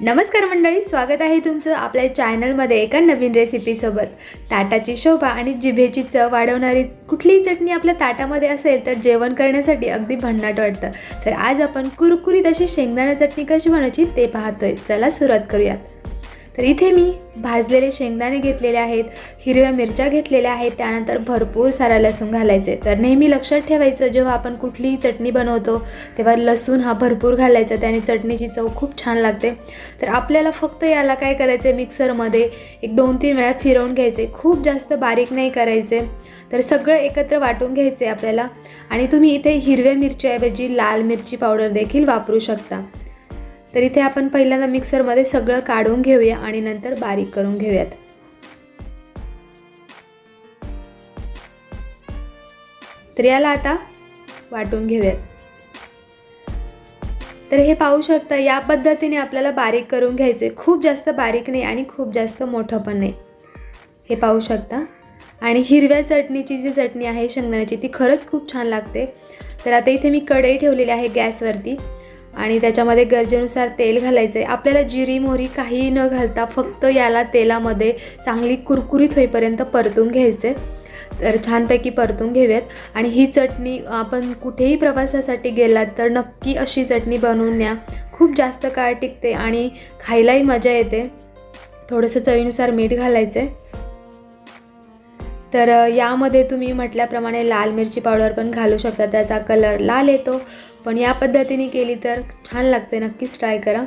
नमस्कार मंडळी स्वागत आहे तुमचं आपल्या चॅनलमध्ये एका नवीन रेसिपीसोबत. ताटाची शोभा आणि जिभेची चव वाढवणारी कुठलीही चटणी आपल्या ताटामध्ये असेल तर जेवण करण्यासाठी अगदी भन्नाट वाटतं. तर आज आपण कुरकुरीत अशी शेंगदाणा चटणी कशी बनवायची ते पाहतोय. चला सुरुवात करूयात. तर इथे मी भाजलेले शेंगदाणे घेतलेले आहेत हिरव्या मिरच्या घेतलेल्या आहेत त्यानंतर भरपूर सारा लसूण घालायचे. तर नेहमी लक्षात ठेवायचं जेव्हा आपण कुठलीही चटणी बनवतो तेव्हा लसूण हा भरपूर घालायचा त्याने चटणीची चव खूप छान लागते. तर आपल्याला फक्त याला काय करायचं आहे मिक्सरमध्ये एक दोन तीन वेळा फिरवून घ्यायचे. खूप जास्त बारीक नाही करायचे. तर सगळं एकत्र वाटून घ्यायचे आपल्याला. आणि तुम्ही इथे हिरव्या मिरच्याऐवजी लाल मिरची पावडर देखील वापरू शकता. तर इथे आपण पहिल्यांदा मिक्सरमध्ये सगळं काढून घेऊया आणि नंतर बारीक करून घेऊयात. तर याला आता वाटून घेऊयात. तर हे पाहू शकता या पद्धतीने आपल्याला बारीक करून घ्यायचे. खूप जास्त बारीक नाही आणि खूप जास्त मोठं पण नाही. हे पाहू शकता. आणि हिरव्या चटणीची जी चटणी आहे शेंगदाण्याची ती खरंच खूप छान लागते. तर आता इथे मी कढई ठेवलेली आहे गॅसवरती. आणि त्याच्यामध्ये गरजेनुसार तेल घालायचं आहे आपल्याला जिरी मोहरी काही न घालता फक्त याला तेलामध्ये चांगली कुरकुरीत होईपर्यंत परतून घ्यायचे तर छानपैकी परतून घेऊयात. आणि ही चटणी आपण कुठेही प्रवासासाठी गेलात तर नक्की अशी चटणी बनवून न्या. खूप जास्त काळ टिकते आणि खायलाही मजा येते. थोडंसं चवीनुसार मीठ घालायचं आहे तर यामध्ये तुम्ही म्हटल्याप्रमाणे लाल मिरची पावडर पण घालू शकता. त्याचा कलर लाल येतो. पण या पद्धतीने केली तर छान लागते. नक्कीच ट्राय करा.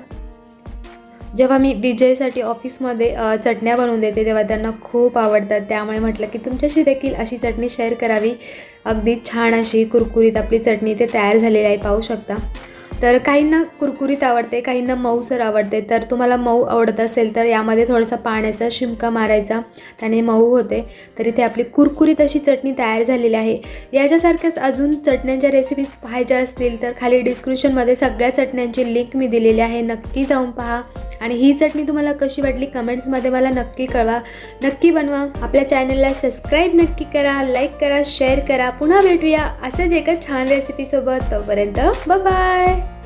जेव्हा मी विजयसाठी ऑफिसमध्ये चटण्या बनवून देते तेव्हा त्यांना खूप आवडतात. त्यामुळे म्हटलं की तुमच्याशी देखील अशी चटणी शेअर करावी. अगदी छान अशी कुरकुरीत आपली चटणी ते तयार झालेली आहे. पाहू शकता. तर काहींना कुरकुरीत आवडते काहींना मऊसर आवडते. तर तुम्हाला मऊ आवडत असेल तर यामध्ये थोडासा पाण्याचा शिमका मारायचा त्याने मऊ होते. तर इथे आपली कुरकुरीत अशी चटणी तयार झालेली आहे. याच्यासारख्याच अजून चटण्यांच्या रेसिपीज पाहायच्या असतील तर खाली डिस्क्रिप्शनमध्ये सगळ्या चटण्यांची लिंक मी दिलेली आहे. नक्की जाऊन पहा. आणि ही चटणी तुम्हाला कशी वाटली कमेंट्समध्ये मला नक्की कळवा. नक्की बनवा. आपल्या चॅनलला सबस्क्राईब नक्की करा लाईक करा शेअर करा. पुन्हा भेटूया असंच एका छान रेसिपीसोबत तोपर्यंत बाय